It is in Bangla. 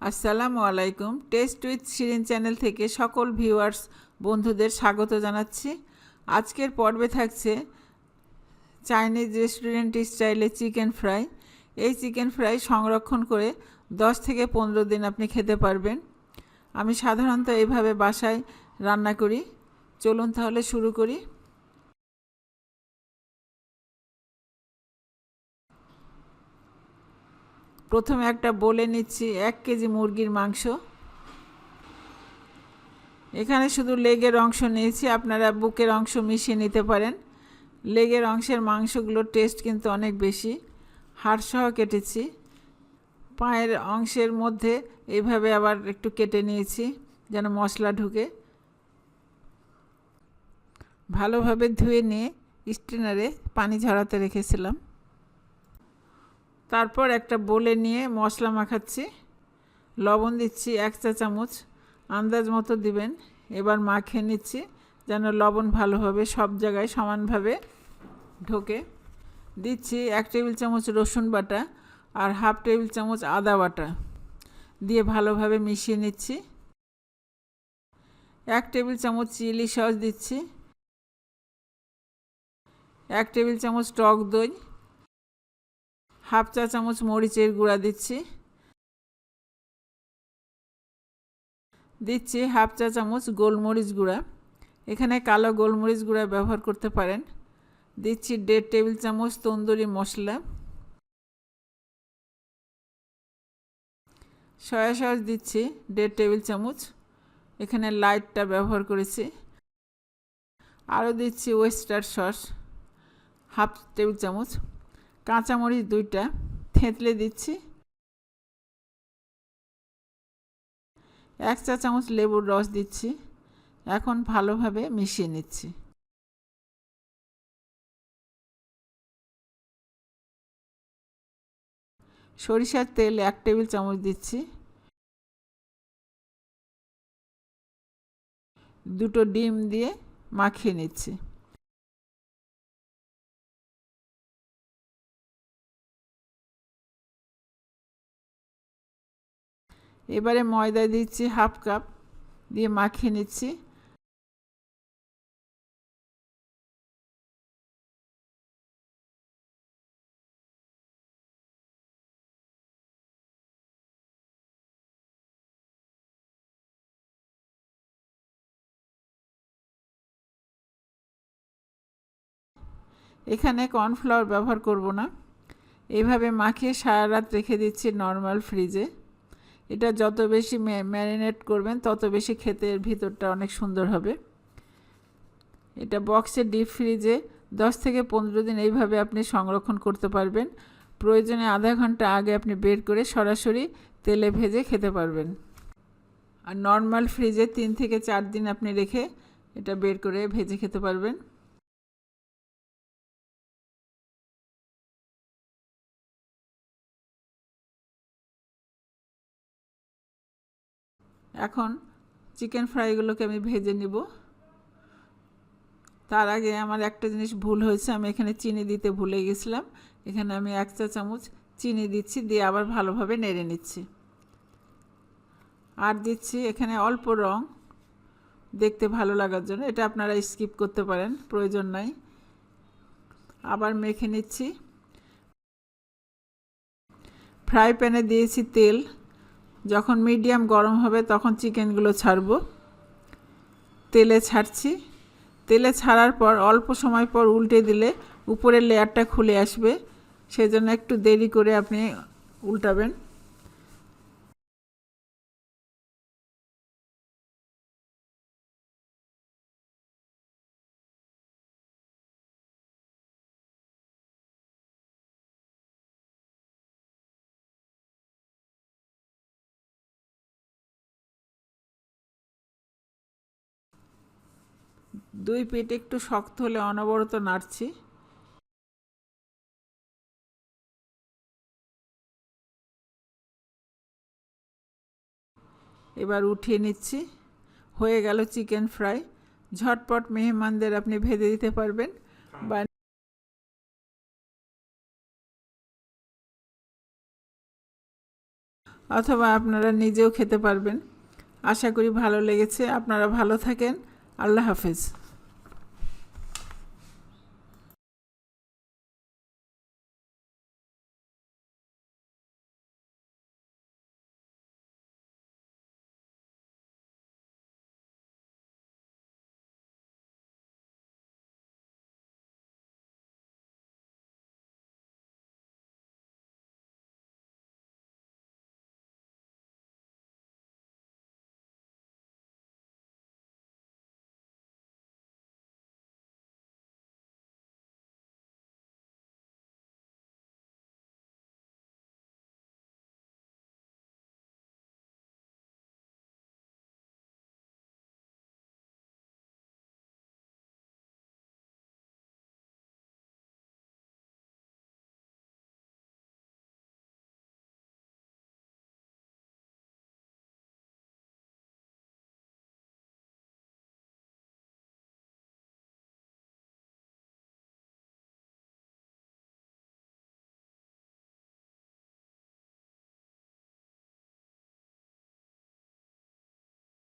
আসসালামু আলাইকুম। টেস্ট উইথ শিরিন চ্যানেল থেকে সকল ভিউয়ার্স বন্ধুদের স্বাগত জানাচ্ছি। আজকের পর্বে থাকছে চাইনিজ রেস্টুরেন্ট স্টাইলে চিকেন ফ্রাই এই চিকেন ফ্রাই সংরক্ষণ করে দশ থেকে পনেরো দিন আপনি খেতে পারবেন। আমি সাধারণত এইভাবে বাসায় রান্না করি। চলুন তাহলে শুরু করি। প্রথমে একটা বলে নিচ্ছি, এক কেজি মুরগির মাংস। এখানে শুধু লেগের অংশ নিয়েছি, আপনারা বুকের অংশ মিশিয়ে নিতে পারেন। লেগের অংশের মাংসগুলোর টেস্ট কিন্তু অনেক বেশি। হাড়সহ কেটেছি। পায়ের অংশের মধ্যে এইভাবে আবার একটু কেটে নিয়েছি, যেন মশলা ঢুকে। ভালোভাবে ধুয়ে নিয়ে স্ট্রেনারে পানি ঝরাতে রেখেছিলাম। তারপর একটা বলে নিয়ে মশলা মাখাচ্ছি। লবণ দিচ্ছি এক চা চামচ। আন্দাজ মতো দিবেন। এবার মাখিয়ে নিচ্ছি যেন লবণ ভালোভাবে সব জায়গায় সমানভাবে ঢোকে। দিচ্ছি এক টেবিল চামচ রসুন বাটা আর হাফ টেবিল চামচ আদা বাটা। দিয়ে ভালোভাবে মিশিয়ে নিচ্ছি। এক টেবিল চামচ চিলি সস দিচ্ছি। এক টেবিল চামচ টক দই। হাফ চা চামচ মরিচের গুঁড়া দিচ্ছি। দিচ্ছি হাফ চা চামচ গোলমরিচ গুঁড়া। এখানে কালো গোলমরিচ গুঁড়া ব্যবহার করতে পারেন। দিচ্ছি দেড় টেবিল চামচ তন্দুরি মশলা। সয়া সস দিচ্ছি দেড় টেবিল চামচ। এখানে লাইটটা ব্যবহার করেছি। আরও দিচ্ছি ওয়েস্টার সস, হাফ টেবিল চামচ। কাঁচামরিচ দুইটা থেঁতলে দিচ্ছি। এক চা চামচ লেবুর রস দিচ্ছি। এখন ভালোভাবে মিশিয়ে নিচ্ছি। সরিষার তেল এক টেবিল চামচ দিচ্ছি। দুটো ডিম দিয়ে মাখিয়ে নিচ্ছি। এবারে ময়দা দিচ্ছি হাফ কাপ, দিয়ে মাখিয়ে নিচ্ছি। এখানে কর্নফ্লাওয়ার ব্যবহার করব না। এভাবে মাখিয়ে সারা রাত রেখে দিচ্ছি নর্মাল ফ্রিজে। এটা যত বেশি ম্যারিনেট করবেন, তত বেশি খেতে এর ভিতরটা অনেক সুন্দর হবে। এটা বক্সে ডিপ ফ্রিজে দশ থেকে পনেরো দিন এইভাবে আপনি সংরক্ষণ করতে পারবেন। প্রয়োজনে আধা ঘণ্টা আগে আপনি বের করে সরাসরি তেলে ভেজে খেতে পারবেন। আর নর্মাল ফ্রিজে তিন থেকে চার দিন আপনি রেখে এটা বের করে ভেজে খেতে পারবেন। এখন চিকেন ফ্রাইগুলোকে আমি ভেজে নিব। তার আগে আমার একটা জিনিস ভুল হয়েছে, আমি এখানে চিনি দিতে ভুলে গেছিলাম। এখানে আমি এক চা চামচ চিনি দিচ্ছি, দিয়ে আবার ভালোভাবে নেড়ে নিচ্ছি। আর দিচ্ছি এখানে অল্প রং, দেখতে ভালো লাগার জন্য। এটা আপনারা স্কিপ করতে পারেন, প্রয়োজন নাই। আবার মেখে নিচ্ছি। ফ্রাই প্যানে দিয়েছি তেল। যখন মিডিয়াম গরম হবে তখন চিকেনগুলো ছাড়বো। তেলে ছাড়ছি। তেলে ছাড়ার পর অল্প সময় পর উল্টে দিলে উপরের লেয়ারটা খুলে আসবে। সেজন্য একটু দেরি করে আপনি উল্টাবেন। দুই পেট একটু শক্ত হলে অনবরত নাড়ছি। এবার উঠিয়ে নিচ্ছি। হয়ে গেল চিকেন ফ্রাই। ঝটপট মেহমানদের আপনি ভেজে দিতে পারবেন। বা অথবা আপনারা নিজেও খেতে পারবেন। আশা করি ভালো লেগেছে। আপনারা ভালো থাকেন। আল্লাহ হাফেজ।